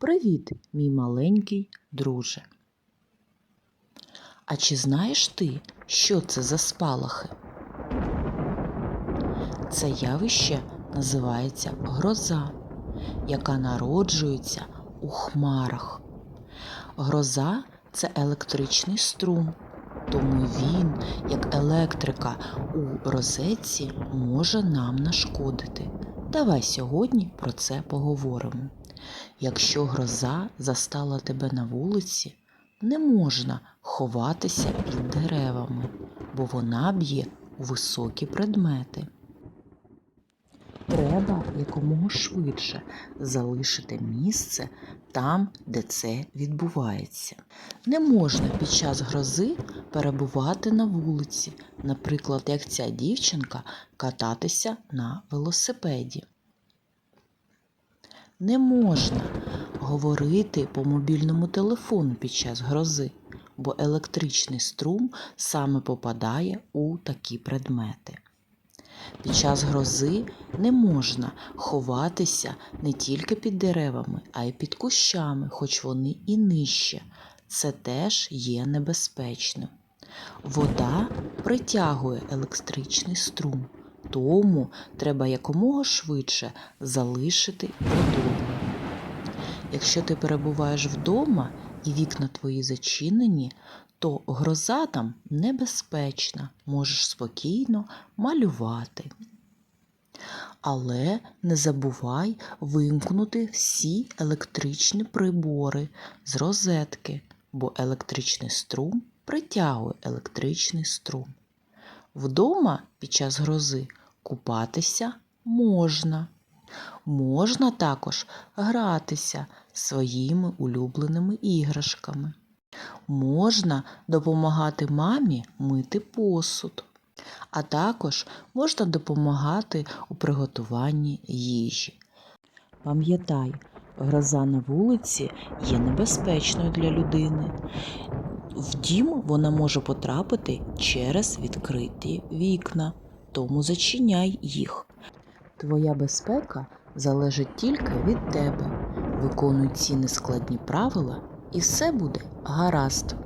Привіт, мій маленький друже. А чи знаєш ти, що це за спалахи? Це явище називається гроза, яка народжується у хмарах. Гроза це електричний струм, тому він, як електрика у розетці, може нам нашкодити. Давай сьогодні про це поговоримо. Якщо гроза застала тебе на вулиці, не можна ховатися під деревами, бо вона б'є у високі предмети. Треба якомога швидше залишити місце там, де це відбувається. Не можна під час грози перебувати на вулиці, наприклад, як ця дівчинка кататися на велосипеді. Не можна говорити по мобільному телефону під час грози, бо електричний струм саме попадає у такі предмети. Під час грози не можна ховатися не тільки під деревами, а й під кущами, хоч вони і нижче. Це теж є небезпечним. Вода притягує електричний струм, тому треба якомога швидше залишити водойму. Якщо ти перебуваєш вдома і вікна твої зачинені, то гроза там небезпечна, можеш спокійно малювати. Але не забувай вимкнути всі електричні прибори з розетки, бо електричний струм притягує електричний струм. Вдома під час грози купатися можна. Можна також гратися своїми улюбленими іграшками. Можна допомагати мамі мити посуд, а також можна допомагати у приготуванні їжі. Пам'ятай, гроза на вулиці є небезпечною для людини. В дім вона може потрапити через відкриті вікна, тому зачиняй їх. Твоя безпека залежить тільки від тебе. Виконуй ці нескладні правила, і все буде гаразд.